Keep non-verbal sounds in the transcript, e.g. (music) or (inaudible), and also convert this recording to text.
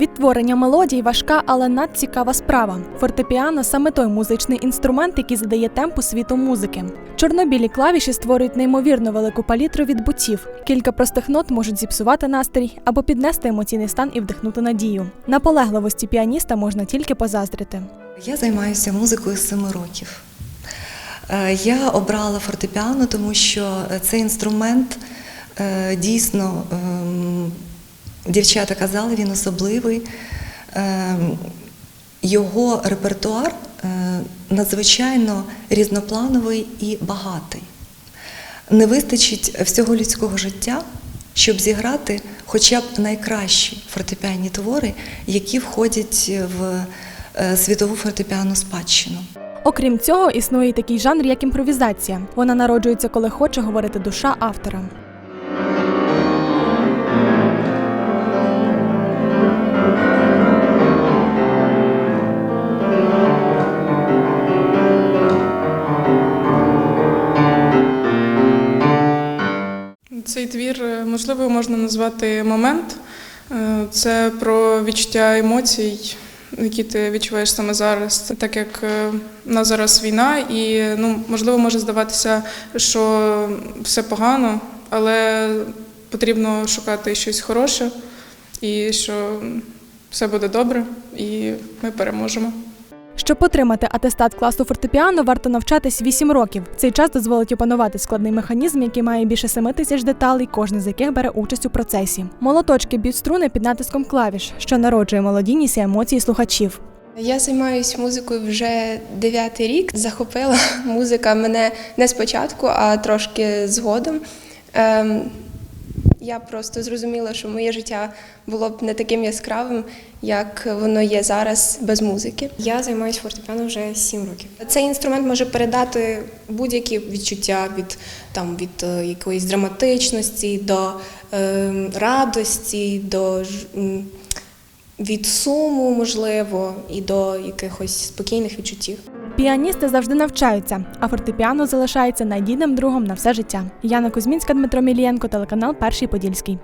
Відтворення мелодій важка, але надцікава справа. Фортепіано саме той музичний інструмент, який задає темпу світу музики. Чорнобілі клавіші створюють неймовірно велику палітру відбуттів. Кілька простих нот можуть зіпсувати настрій або піднести емоційний стан і вдихнути надію. Наполегливості піаніста можна тільки позаздрити. Я займаюся музикою з семи років. Е, Я обрала фортепіано, тому що цей інструмент е, дійсно, ем, дівчата казали, він особливий. Ем, Його репертуар е, надзвичайно різноплановий і багатий. Не вистачить всього людського життя, щоб зіграти хоча б найкращі фортепіанні твори, які входять в е, світову фортепіанну спадщину. Окрім цього, існує такий жанр, як імпровізація. Вона народжується, коли хоче говорити душа автора. Цей твір, е, можливо, можна назвати момент. Е, Це про відчуття емоцій, які ти відчуваєш саме зараз. Так як е, в нас зараз війна, і ну, можливо, може здаватися, що все погано, але потрібно шукати щось хороше і що все буде добре, і ми переможемо. Щоб отримати атестат класу фортепіано, варто навчатись 8 років. Цей час дозволить опанувати складний механізм, який має більше 7 тисяч деталей, кожна з яких бере участь у процесі. Молоточки б'ють струни під натиском клавіш, що народжує мелодійність і емоції слухачів. Я займаюся музикою вже дев'ятий рік. Захопила (laughs) музика мене не спочатку, а трошки згодом. Я просто зрозуміла, що моє життя було б не таким яскравим, як воно є зараз без музики. Я займаюся фортепіано вже 7 років. Цей інструмент може передати будь-які відчуття від, там, від е, якоїсь драматичності до е, радості, до від суму, можливо, і до якихось спокійних відчуттів. Піаністи завжди навчаються, а фортепіано залишається надійним другом на все життя. Яна Кузьмінська, Дмитро Мілієнко, телеканал Перший Подільський.